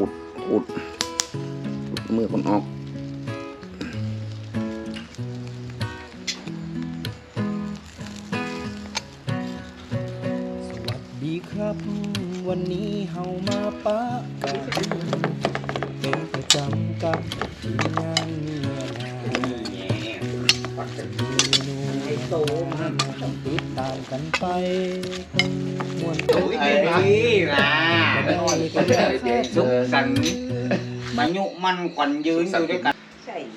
ขูดขูดมือคนออกสวัสดีครับ วันนี้เฮามาปะกันเป็นประจำกับทีมงานเมียนามีเมนูมาติดตามกันไป มวนตัวไอ้นี่นะสุขสันต์มายุมันขวัญยืนอยู่ด้วยกัน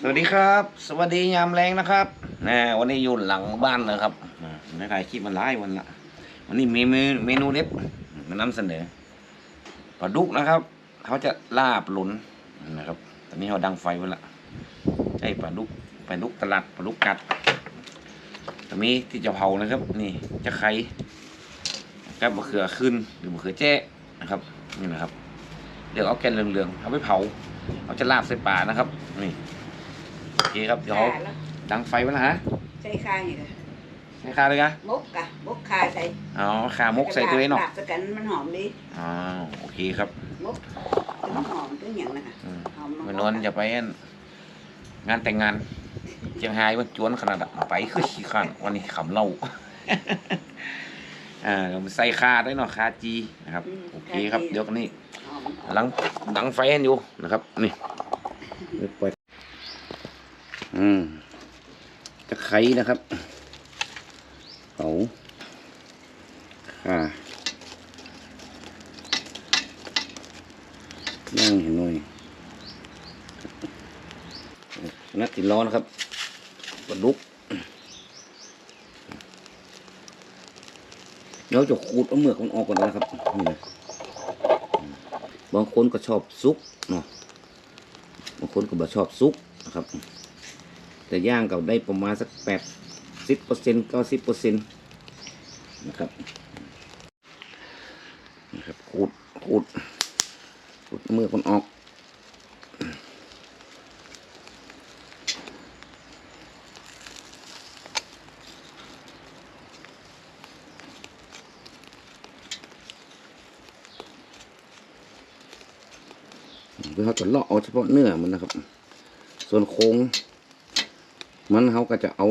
สวัสดีครับ สวัสดียามแรงนะครับนะวันนี้อยู่หลังบ้านนะครับอ่าไม่ถ่ายคลิปมันหลายวันละ วันนี้มีเมนูเมนูเด็ดมานำเสนอปลาดุกนะครับ เขาจะลาบหลุนนะครับ ตอนนี้เขาดังไฟไว้ละใช่ปลาดุกปลาดุกตลาดปลาดุกกัดแต่มีที่จะเผานะครับ นี่จะไข่ กับมะเขือขึ้นหรือมะเขือแจ้นะครับนี่นะครับเดี๋ยวเอาแกนเหลืองๆเอาไปเผาเขาจะลาบใส่ป่านะครับนี่โอเคครับเดี๋ยวเขาดังไฟไว้แล้วฮะใส่ข้างนี่ค่ะใส่คาเลยกะมกกะมกคาใส่อ๋อขามกใส่ตัวเองเนาะลาบสกันมันหอมดีอ๋อโอเคครับมกมันหอมตัวอย่างนะคะอืมหอมมานอนจะไปอันงานแต่งงานเชียงรายมันจวนขนาดอะไปคือขี้ขันวันนี้ขำเล่า อ่าใส่คาด้วยเนาะคาจีนะครับโอเคครับเดี๋ยวกันนี่หอมหลังดังไฟกันอยู่นะครับ นี่เดี๋ยวปล่อยอืมจะไขนะครับเขาค่ะนั่งเห็นหน่อยนัดติดล้อนะครับปลาดุก เดี๋ยวจะขูดเอาเมือกมันออกก่อนนะครับนี่นะบางคนก็ชอบซุกเนาะบางคนก็บ่ชอบซุกนะครับ แต่ย่างก็ได้ประมาณสักแปดสิบเปอร์เซ็นต์เก้าสิบเปอร์เซ็นต์นะครับนะครับขูดขูดขูดมือคนออก เขาจะเลาะเอาเฉพาะเนื้อมันนะครับ ส่วนโครงมันเขาก็จะเอา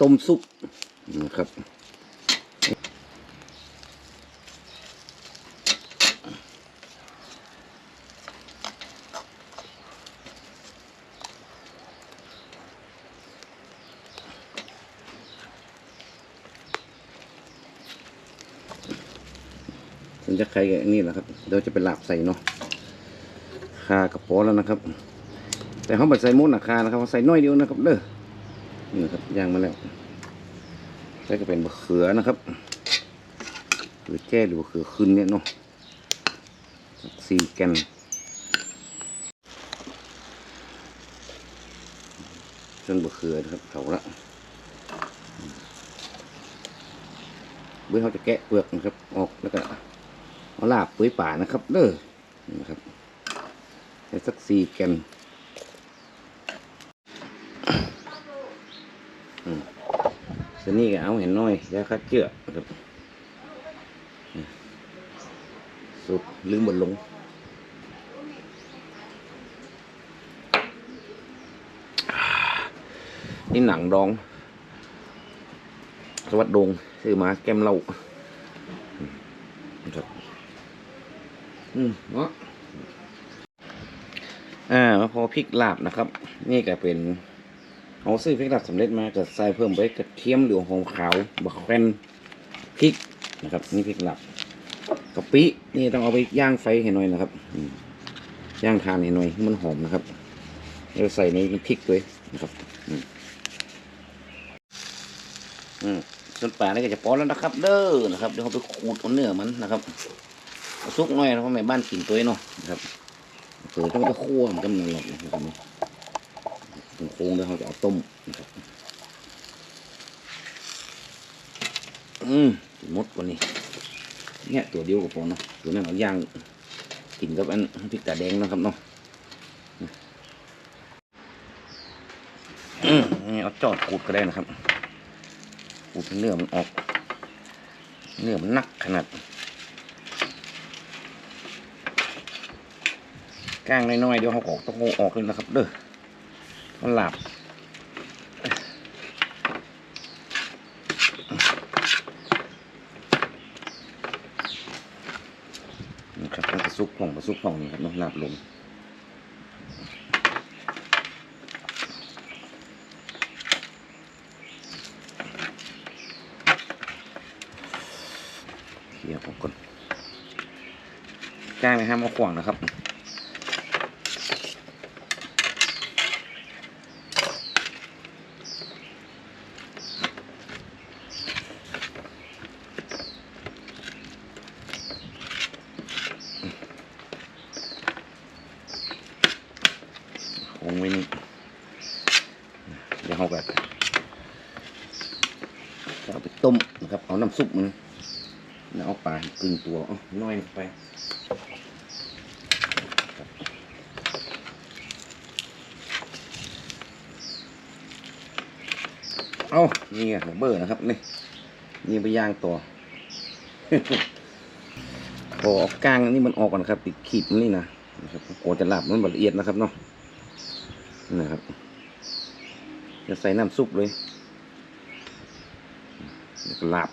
ต้มซุปนะครับฉันจะใครกับนี่แหละครับ เดี๋ยวจะไปลาบใส่เนาะ คากระป๋อแล้วนะครับ แต่เขาไม่ใส่มุดหนักคานะครับเขาใส่น้อยเดียวนะครับเด้อนี่นะครับย่างมาแล้วใส่ก็เป็นมะเขือนะครับหรือแจ้หรือมะเขือขึ้นเนี่ยเนาะสี่แกนจนมะเขือนะครับเขาละเบื้อเขาจะแกะเปลือกนะครับ ออกแล้วก็เอาลาบปุ้ยป่านะครับเด้อนี่นะครับ ส่สักสี่แกนอืมส่วนนี้ก็เอาเห็นน้อยยาคัดเจือครับอืมสุดลืมบนลงนี่หนังดอง สวัสดดงซื้อมาแก้มเหล้าครับอืมเนาะ อ่ามาพอพริกลาบนะครับ นี่ก็เป็นเอาซื้อพริกลาบสำเร็จมาก็ใส่เพิ่มไปกระเทียมหรือหอมขาวบักแวนพริกนะครับ นี่พริกลาบกะปินี่ต้องเอาไปย่างไฟให้หน่อยนะครับย่างทานให้หน่อยให้มันหอมนะครับแล้วใส่ในพริกด้วยนะครับอืมอืมส่วนปลานี่ก็จะพอแล้วนะครับ เด้อนะครับเดี๋ยวเราไปขูดเอาเนื้อมันนะครับซุกหน่อยเพราะแม่บ้านกินตัวเนาะนะครับ เผื่อต้องไปคั่วมันก็มันหลอกนะครับตรงโค้งแล้วเขาจะเอาต้มนะครับอืมมดวันนี้เนี่ยตัวเดียวกับพอเนาะตัวนั้นเอาย่างกินกับอันพริกตาแดงนะครับเนาะอืมนี่เอาจอดขูดก็ได้นะครับขูดเนื้อมันออก เนื้อมันหนักขนาด ก้างน้อยๆเดี๋ยวเขาออกต้องอออกเลยนะครับ เด้อมันหลับนะครับมันกระซุกผ่องกระซุกผ่องนี่ครับเน้องหลับลงเคลียออกก่อนก้างนะฮะมาขวางนะครับ คงไว้นี่เดี๋ยวเขาก็จะเอาไปต้มนะครับ เอาน้ำซุปมันแล้วเอาปลาให้กึ่งตัว เอาน้อยไปเอานี่ไงเบอร์นะครับ นี่นี่ไปย่างตัวพอเอาก้างนี่มันออกก่อนะครับติดขีดมันนี่นะนะครับกจะหลับมันละเอียดนะครับเนาะนะครับ จะใส่น้ำซุปเลยแล้วก็ลาบ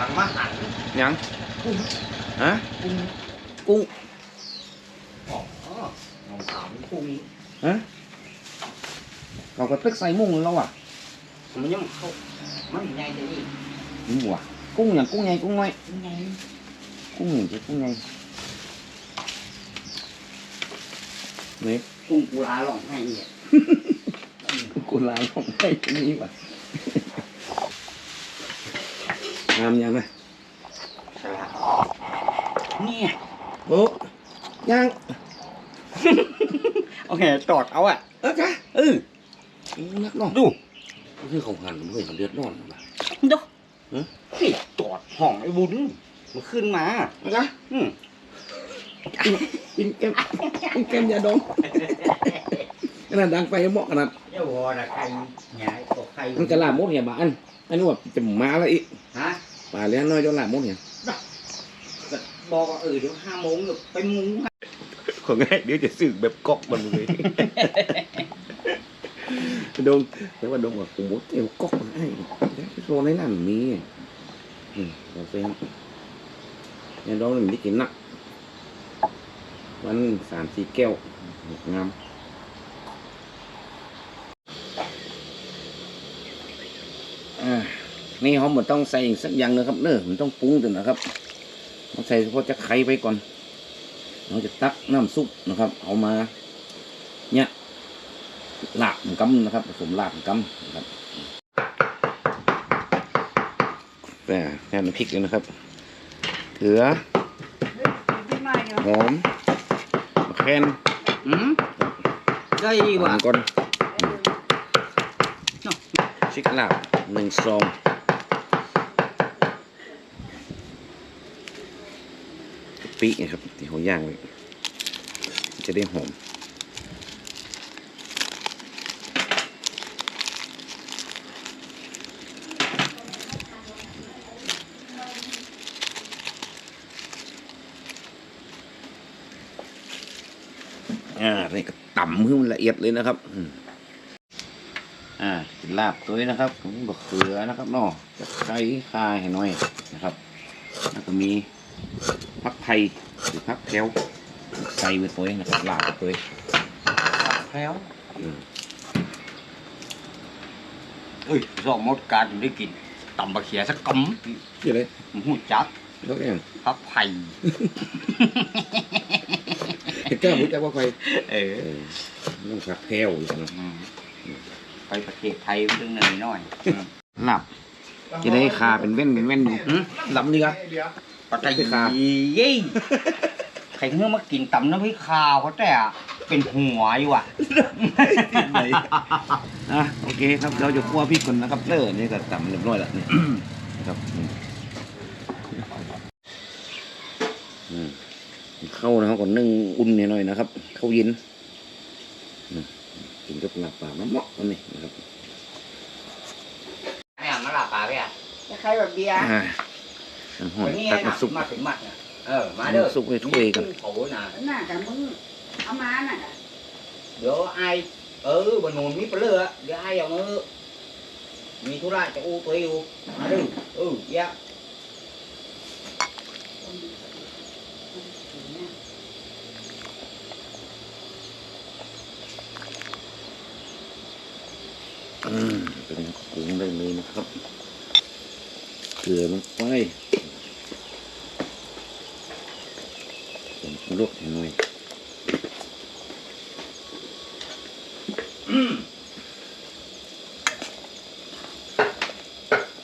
ลังมาหันยังกุ้งฮะกุ้งกุ้งอ๋อน้องสาวกุ้งฮะเราก็ตึกใส่มุ้งแล้วอะมันยังเขามันใหญ่จะนี่นี่ว่ะกุ้งอย่างกุ้งใหญ่กุ้งน้อยใหญ่กุ้งหนึ่งจะกุ้งใหญ่นี่กุ้งกุลาหลองให้เนี่ย กูลายของไอ้นี่ว่ะ งามยังไงฉลาดเนี่ยโอ้ยังโอเคตอดเอาอะ เออจ้ะเออนักเนาะดูคือเขาหันเฮ้ยเขาเดือดร้อนนะดูฮะนี่ตอดห้องไอ้บุญมันขึ้นมานะจ๊ะอืมกินแก้มกินแก้มยาดองขนาดดังไฟเหมาะขนาดเจ้าวอนะใครหงายตกใครมันจะลาบมดเหี่ยบ้านอันนี้ว่าจะมาแล้วอีกฮะ ป่าเลี้ยงน้อยจะลาบมดเหี่ยก็บอกว่าเออเดี๋ยวห้าโมงเดี๋ยวไปมุงของง่ายเดี๋ยวจะสึกแบบก๊อกมันเลยดงแต่ว่าดงว่ากูมดเอวก๊อกมันไอ้โซนในนั้นมีอืมเราเป็นเนี่ยดองมันไม่ได้กินนักวันสามสี่แก้วงาม อ่า นี่เขาเหมือนต้องใส่อีกสักอย่างนะครับเนอะมันต้องปรุงตัวนะครับต้องใส่เฉพาะจะไข่ไปก่อน เราจะตักน้ำซุปนะครับ เอามา เนี่ยลาบกำนะครับผสมลาบกำนะครับแต่แค่น้ำพริกเลยนะครับเกลือที่มาอยู่หอมมะแคนอืมได้ดีหว่ะวานก่อนชิกลาบหนึ่งซองกะ ปินะครับที่เขาย่างไว้จะได้หอมอ่านี่ก็ต่ำให้มันละเอียดเลยนะครับอ่าลาบตัวนี้นะครับผมบะเขือนะครับนาะจะใส่คายให้น้อยนะครับ แล้วก็มี พักไทยหรือพักแถวใส่ไปตัวนี้นะครับลาบไปตัวนี้แพ้วอืมเอ้ยสองมดการได้กินตำบะเขียสักกชื่ออะไรำผมหูจักเขาเองพับไผ่เห็ดเจ้ารู้จักว่าใครเออเออต้องพักแถวอยู่นะอืมไปประเทศไทยเรื่องหน่อยหน่อยอืมหลับจะได้คาเป็นเว้นเป็นเว้นอยู่หืมหลับดีครับ ปัตตาไปคานีเย้ใครเมื่อมากินตำน้ำพริกขาวเขาแต่อะเป็นหัวอยู่อะอะโอเคครับเราจะคั่วพริกก่อนนะครับเลิศนี่ก็ต่ำเรียบร้อยแล้วนี่นะครับอืมอืมเข้านะครับก่อนนึ่งอุ่นหน่อยนะครับ เข้าวเย็นอืมกินกับหลับปลามาเหมาะกันนี่นะครับไม่เอามาลาปลาไปอะจะใครแบบเบียร์อ่าน้ำหอม วันนี้ตักนะน้ำซุปมาถึงหมัดอะเออมาเด้อสุกให้ถ้วยกันเขาน่ะน่ะกับมึงเอามาน่ะเดี๋ยวไอเออบนนูนมีเปลือกเดี๋ยวไอเอามือมีธุระจะอู้ตัวอยู่มาดูเออยะอืมเป็นปรุงได้เลยนะครับ เกลือลงไป ผมลวกหน่อย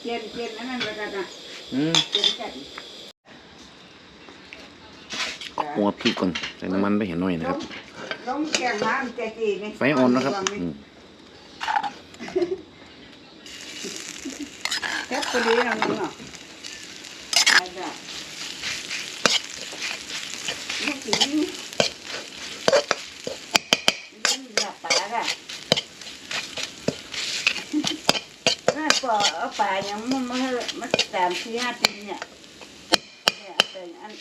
เย็นเย็นอันนั้นเลยกันนะอืมเย็นจัดหัวพริกก่อนใส่น้ำมันไปเห็นหน่อยนะครับลงแกงน้ำใจจีนี่ไฟอ่อนนะครับอืมแค่พอดีนะมึงเนาะไอ้จ้ะนี่กินนี่หลับปลาอะน่าปลาเอาปลาอ ย่างมันมันมันสามสี่ห้าปีเนี่ยเนี่ยเป็นอัน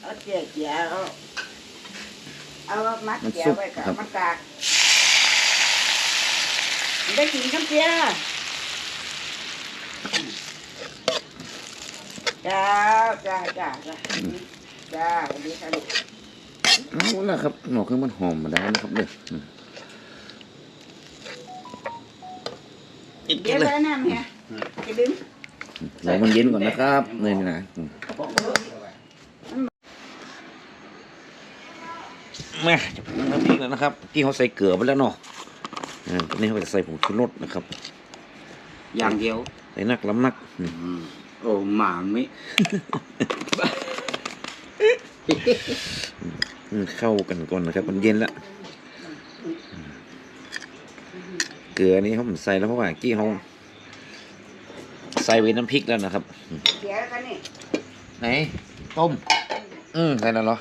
เอาเจี๋ยเจี๋ยเอาเอามัดเจี๋ยไว้กับมันกากได้กินกับเจี๋ยจ้าจ้าจ้าจ้าจ้าสวัสดีค่ะลูกเอาละครับหนอกเครื่องมันหอมมาได้นะครับเด้ออืมอีกเดี๋ยวเลยแล้วน้ำเนี่ย จะดึงรอมันเย็นก่อนนะครับนี่นี่นะอืมแม่จะปรุงน้ำพริกแล้วนะครับที่เขาใส่เกลือไปแล้วเนาะอ่าตอนนี้เขาจะใส่ผงชูรสนะครับ อย่างเดียวใส่นักล้ำนักอืมอืมโอ้หมามิอืมเข้ากันก่อนนะครับ มันเย็นแล้วอืมเกลือนี่เขาผมใส่แล้วเพราะว่ากี้เขา ใส่ไว้น้ำพริกแล้วนะครับเดี๋ยวกันนี่ไหน ต้ม อืมใส่แล้วเหรอ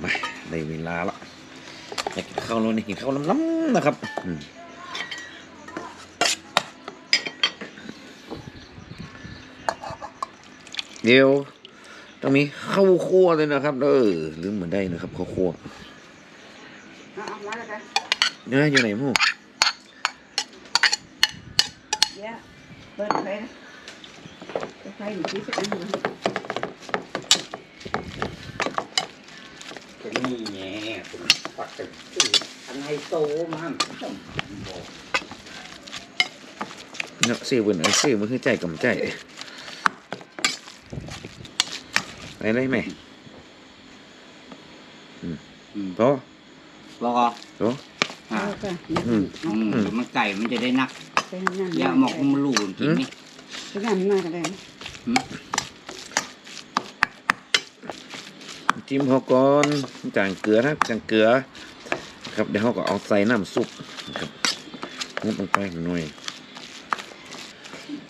ไปได้เวลาละอยากกินข้าวแล้วนี่กินข้าวล้ำๆนะครับอืมเดี๋ยวต้องมีข้าวคั่วเลยนะครับเออลืมเหมือนได้นะครับข้าวคั่วเอาเอามาแล้วกัน เนี่ยอยู่ไหนมู่ เดี๋ยว เปิดไฟนะเปิดไฟอยู่ที่สักอันหนึ่งเป็นนี่แง่เป็นปักเป็นชื่ออันไฮโซมันต้องบอกเนาะซื้อเบนไอ้ซื้อมันคือใจกับใจไปเลยไหมอืมพอบอกพออ่าเอากันอืมอืมเดี๋ยวมันไก่มันจะได้นัก ไปทำงานอย่าหมอกมันหลูนกินนี่ไปงานมากันเลยจิ้มเขาก่อนจางเกลือนะจางเกลือ ครับเดี๋ยวเขาก็เอาใส่น้ำซุปนะครับมุดลงไปหน่อย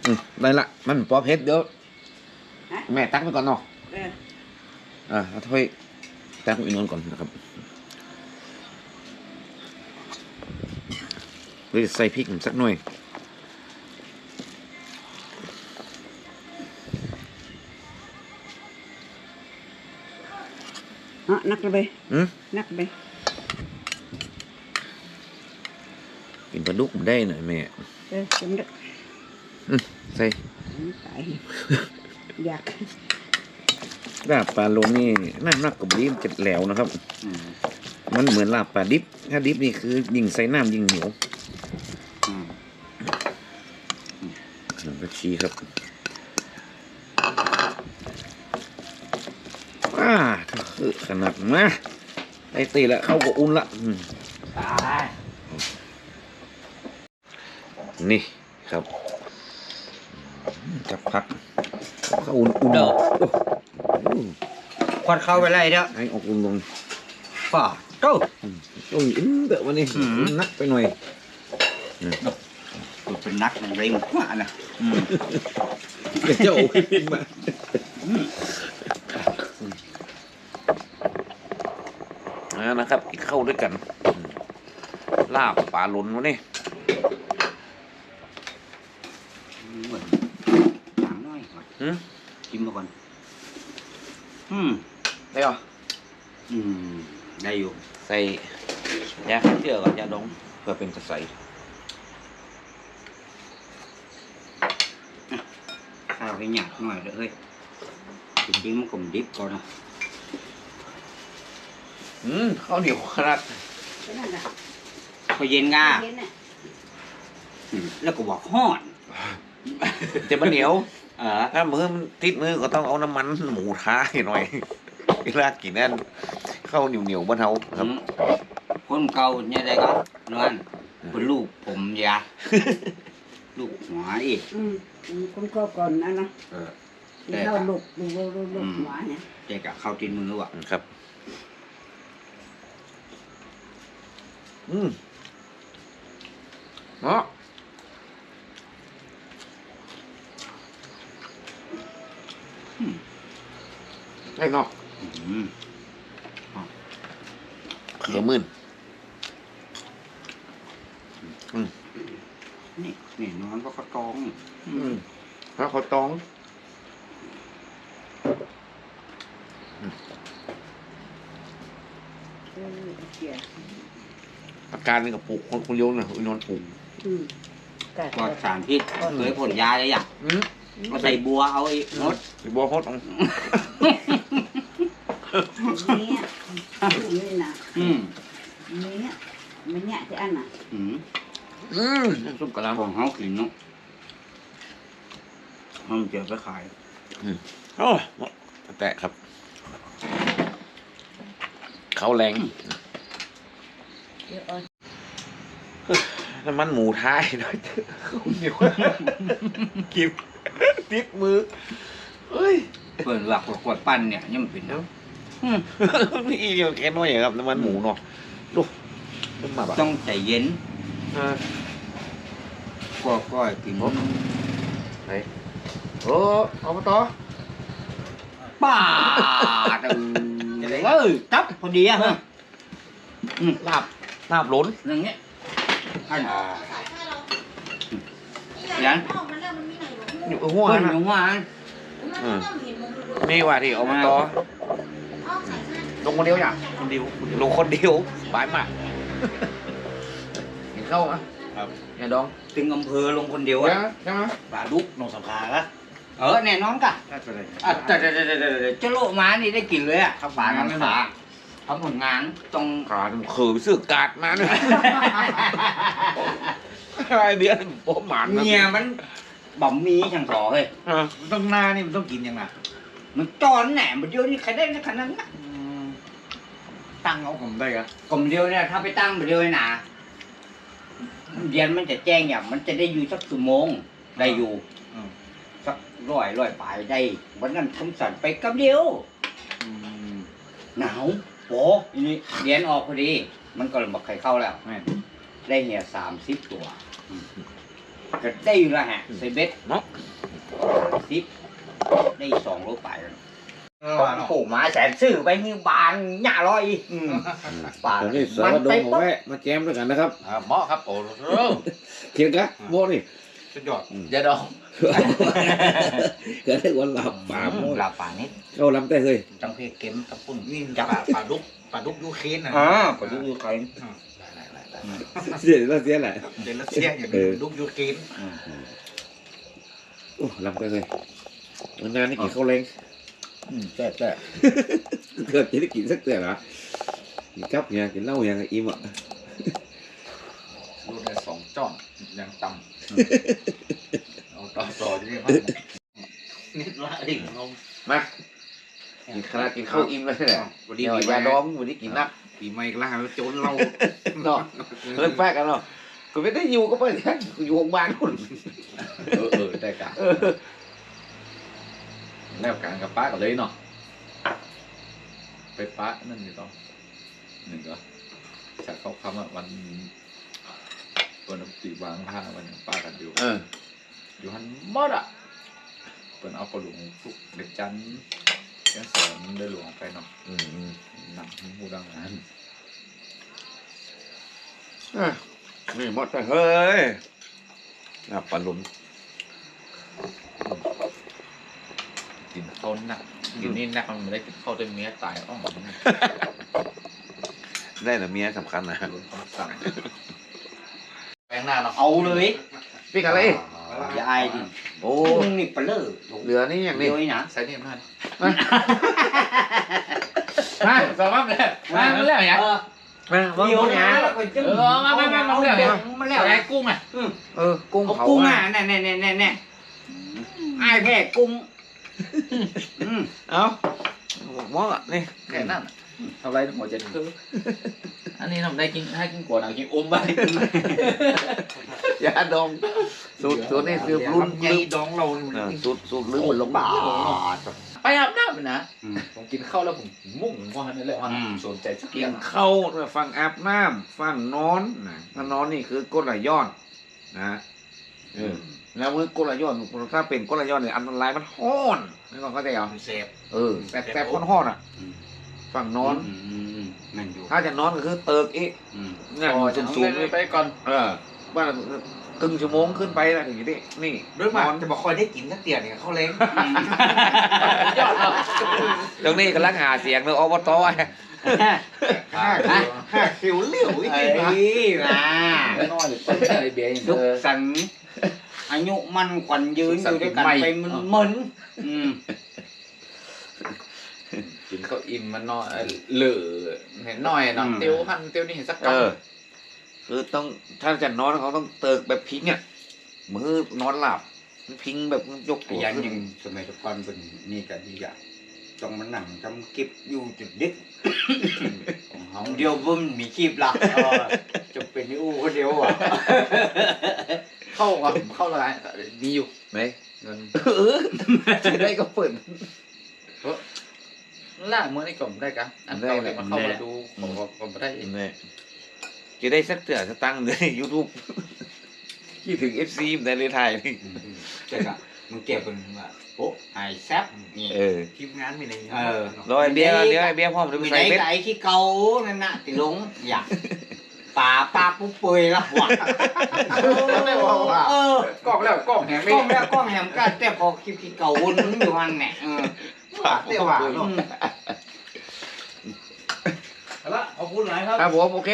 อืมได้ละมันปอเพชรเดี๋ยวแม่ตักไปก่อนเนาะเอออะเอาถ้วยตักไปนอนก่อนนะครับเดี๋ยวใส่พริกสักหน่อย อะนักเลยอืมนักไปกินปลาดุกมันได้หน่อยแม่เออจำได้อืมใส่ตายอยากลาบปลาโลนี่น้ำหนักกับดีมันจะแหลวนะครับอืมมันเหมือนลาบปลาดิบ ถ้าดิบนี่คือยิงใส่น้ำยิงเหนียวอืมขนมกระชีครับ ว้า คือขนาดมาไอ้ตีละเข้ากับอุ่นละอืมตายนี่ครับจับพักเข้าอุ่นอุ่นเด้อโอ้โหควันเข้าไปไรเด้อให้ออกอุ่นลงป่าโต้โอ้ยอินเดอะวันนี้อืมนักไปหน่อยกูเป็นนักมันเร็งกว่านะอืมเจ้าขึ้นมาอ่า นะครับกินข้าวด้วยกันอืมลาบปลาหลุนวันนี้เหมือนหนังน้อยก่อนหืมกินมาก่อน อืมได้เหรออืมได้อยู่ ใส่ยาฆ่าเชื้อกับยาดองเพื่อเป็นกระใสข้าวให้หยาบหน่อยเด้อเฮ้ยจริงๆมันกลมดิบก่อนเนาะ อืมข้าวเหนียวขนาด cái này là พอเย็นง่า cái này อืมแล้วก็บอกฮ้อนจะมันเหนียวเออถ้ามือมันติดมือก็ต้องเอาน้ำมันหมูท้าให้หน่อยเวลากินนั่นข้าวเหนียวเหนียวๆบ้านเฮาครับอืมคนเก่าเนี่ยได้ก็นอนเป็นลูกผมยาลูกหัวอีก ừ, ừ, con co còn ăn nó เออ thì Đây rau cả. lục lục lục lục lục Ừ. hóa nhỉ แต่กับข้าวตีนมือว่ะครับ อืมเนาะไอ้เนาะอืมเขือมื่นนี่นี่นอนก็กระตอง อืมพระเขาตอง ừ, kìa อาการนี่กับปลูกคนคนเดียวนะอุยนอนปลูก ừ. cả ปลอดสารพิษเคยผลยาเลยอะอืมก็ใส่บัวเอาไอ้มดหรือบัวพดเอา mía như nào อืม mía mía nhẹ thì ăn à อืมอืมซุปกะลาของเขากินเนาะเขาเจอไปขายโอ้แตะครับ เขาแรง Chứ ơi น้ำมันหมูท้ายหน่อยเถอะคุณเดียวกินติดมือเฮ้ยเปิดหลักกวดปั้นเนี่ยยังมันเป็นเนาะนี่เดียวแค่น้อยอย่างครับน้ำมันหมูเนาะดูต้นมาแบบต้องใจเย็นอ่าก็ก้อยกินไหนโอ้เอามาต่อป้าดเออจับพอดีอะฮะลาบ ลาบล้นอย่างเงี้ยอันยันอยู่หัวเพิ่นนะอยู่ว่านี่ว่าที่เอามาต่อลงคนเดียวอย่างคนเดียวลงคนเดียวบายมากเห็นเข้าอะครับอย่าดองถึงอำเภอลงคนเดียวเดี๋ยอะวใช่ไหมปลาดุกนงสำคาละเออแน่นอนกะได้ไปเลยอะแต่แต่แต่แต่แต่เจ้าโลมานี่ได้กินเลยอะข้าวปลาน้ำขา ทำผลงานต้องขาดเขือไปซื้อกาดมาเนี่ยไอเดียโป๊ะหมันนะเมียมันบ่มีช่างต่อเฮ้ยอะมันต้องหน้านี่มันต้องกินยังไงมันจอนแหนมันเดียวนี่ใครได้ขนาดนั้นนะตั้งเอาผมได้กะกลมเดียวเนี่ยถ้าไปตั้งเดียวนะเรียนมันจะแจ้งอย่างมันจะได้อยู่สักชั่วโมงได้อยู่สักร้อยร้อยปลายได้วันนั้นทำสันไปกับเดียวหนาว โอ้ทีนี้เรียนออกพอดี มันก็เลยบอกใครเข้าแล้ว แม่นได้เหี่ยสามสิบตัวอืมก็ได้อยู่และฮะใส่เบ็ดเนาะสิบได้สองโลไปแล้วเออตอนผูกมาแสนซื้อไปนี่บานหน้าร้อยอืมป่าผมนี่สารดงของแวะมาแจมด้วยกันนะครับอ่าเหมาะครับโอ้โหเขียนกะโมนี่สุดยอดอย่าดอง เกิดได้วันหลับป่าโม หลับป่านี้ เข้าลำได้เลยจังเพเก็มตะปุ่นนี่ปลาปลาดุกปลาดุกยูเคนนะอ่าปดูอยู่ใครเสียแล้วเสียแหละเดลเซียอย่างเออดุกยูเคนโอ้ลำได้เลยวันนานนี่กินข้าวแรงแซ่บแซ่บเกิดจะได้กินสักเตือนเหรอกินกับเนี่ยกินเหล้าอย่างอิ่มอะรถได้สองจ้อนยังต่ำเอาต่อต่อที่นี่ครับนิดละเองเอามา กินขนาดกินข้าวอิ่มเลยแหละวันเดี๋นี้ยวปีอใหม่ย่าดองวันนี้กินนักปีใหม่กล้าโจนเราเนาะเล่นแป๊กกันเนาะกูไม่ได้อยู่ก็ไปแท้กูอยู่โรงพยาบาลนู่นเออเออได้กะเออแล้วกันกับป้ากันเลยเนาะไปป้านั่นนี่ต้องหนึ่งก็จากเขาคำว่าวันวันตีวางผ้าวันป้ากันอยู่เอออยู่หันหมดอะเป็นเอากระหลวงทุกเด็กจัน ทร์ยังสอนได้หลวงไปเนาะอืมอืมหนังหูดังนั้นอะนี่หมดไปเฮ้ยน่าปลาหลุนกินข้าวหนักอยู่นี่หนักมันไม่ได้กินข้าวจนเมียตายอ้อมได้นะเมียสำคัญนะโดนคำสั่งแปลงหน้าเนาะเอาเลยพี่กันเลยอย่าอายดิโอ้มึงนี่เปลือเหลือนี่อย่างเดีนี้ยวนี่นะใส่เนี่ยมัน มาสองรอบเลยมามาแล้วอย่างเออมาเดียวนะเออมามามามาแล้วเนี่ยมาแล้วไอ้กุ้งอะเออกุ้งเอาเผากุ้งอะอะแน่แน่แน่แน่แน่อายแค่กุ้งอืมเอาหม้อนี่แค่นั้นทำไรหัวใจคืออันนี้ทำได้กินให้กินกว่านะกินอมไปยาดองสูตรสูตรนี่คือรุ่นใหญ่ดองเราเออสูตรสูตรลืมมันลงบา ไปอาบน้ำไปนะผมกินข้าวแล้วผมมุ่งว่านั่นแหละว่าสนใจสักกิอนย่างข้าวฟังอาบน้ำฟังนอนนะถ้านอนนี่คือกดไหลย้อนนะเออแล้วมือกดไหลย้อนถ้าเป็นกดไหลย้อนเนี่ยอันตรายมันห้อนนี่ก็เข้าใจเหรอเสพ เออแต่แต่คนห้อนอะฝั่งนอนมันอยู่ถ้าจะนอนก็คือเติกอีกอืมเนี่ยพอสูจะงสูสูงงไปก่อน เออว่า ครึ่งชั่วโมงขึ้นไปแล้วอย่างนี้นี่ด้วยมานอนจะบอกคอยได้กินสักเตียเนี่ยเขาเล้งยอดตรงนี้กำลังหาเสียงเลยอบตอะห้าห้าคิวเหลียวอีกเอ้นะยมาน้อยต้นไอเบียร์สุขสันต์อายุมันขวัญยืนอยู่ด้วยกันไปมันมึนอืมกินข้าวอิ่มมันน้อยเหลือเห็นหน่อยเนาะเตียวพันเตียวนี่เห็นสักเออ คือต้องถ้าจะนอนเขาต้องเติกแบบพิงอะมือนอนหลับพิงแบบยกขตัวยันขึ้นยังสมัยตะกอนเป็นนี่ก็ดีอะต้องมานั่งทำคลิปอยู่จุดดึกของเขาเดียวบุ้มมีคลิปละเออจะเป็นนี่อู้คนเดียวอะเข้าก่อนเข้าละดีอยู่ไหมเงินเออจะได้ก็เปิดล่าเมื่อนี่ก่อนได้กันอันเก่าเลยมาเข้ามาดูของผมได้เองเนี่ย จะได้สักเตือสตังค์ในยูทูบคิดถึงเอฟซีในเลยไทยนี่เจ๊กะมึงเก็บเป็นว่าโอ้ไอแซบนี่เออทีมงานมีอะไรเออรอไอเบี้ยเดี๋ยวไอเบี้ยพ่อมจะไปมีใส่ไหนเบ็ดไอ้ที่เกานั่นน่ะติลงอยากป่าปลาปุ๊บเปยละหวังเออกล้องแล้วกล้องแหงกล้องแล้วกล้องแหมกันแต่พอคลิปที่เกาวนอยู่วันเนี่ยเออฝาเตี้ยหวานอืมละขอบคุณหลายครับครับผมโอเค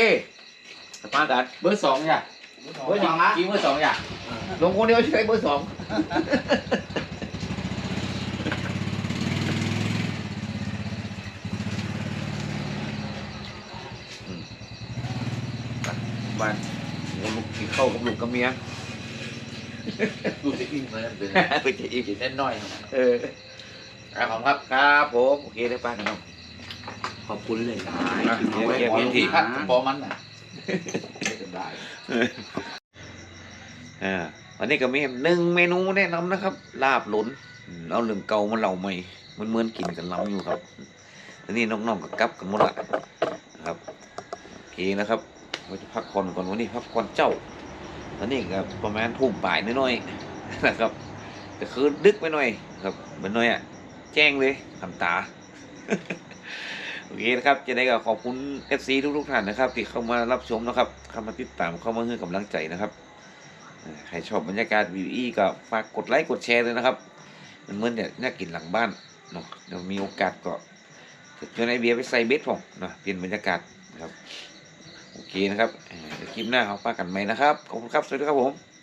สปากันเบอร์สองอย่าเบอร์สองกินเบอร์สองอย่าลงคนเดียวใช้เบอร์สองบ้านลูกกินข้าวกับลูกกับเมียดูสิอิ่มเลยเป็นไปจะอีกเล่นน้อยครับเออขอบครับครับผมโอเคได้ป้ากันเนาะขอบคุณเลยนะอะเอาไว้เดี๋ยวขอเดี๋ยวลูกเดี๋ยวพัดนะพอมันน่ะ อ่าวันนี้ก็มีหนึ่งเมนูแนะนำนะครับ ลาบหลุนเอาเรื่องเก่ามาเล่าใหม่มันเหมือนกินกันล้ำอยู่ครับอันนี้น้องๆก็กลับกันหมดละนะครับโอเคนะครับเราจะพักผ่อนก่อนวันนี้พักผ่อนเจ้าตอนนี้ก็ประมาณทุ่มบ่ายน้อยๆนะครับแต่คือดึกไปหน่อย ครับเหมือนน้อยอะแจ้งเลยทำตา อเคนะครับจะได้ก็ขอบคุณ FC ทุกๆท่านนะครับ ที่เข้ามารับชมนะครับเข้ามาติดตามเข้ามาให้กำลังใจนะครับใครชอบบรรยากาศวิวอีก็ฝากกดไลค์กดแชร์เลยนะครับมันเหมือนเนี่ยน่ากินหลังบ้านเนาะเดี๋ยวมีโอกาสก็จะชวนไอเบียร์ไปใส่เบสผมเนาะเปลี่ยนบรรยากาศนะครับโอเคนะครับคลิปหน้าเอาปากันใหม่นะครับขอบคุณครับสวัสดีครับผม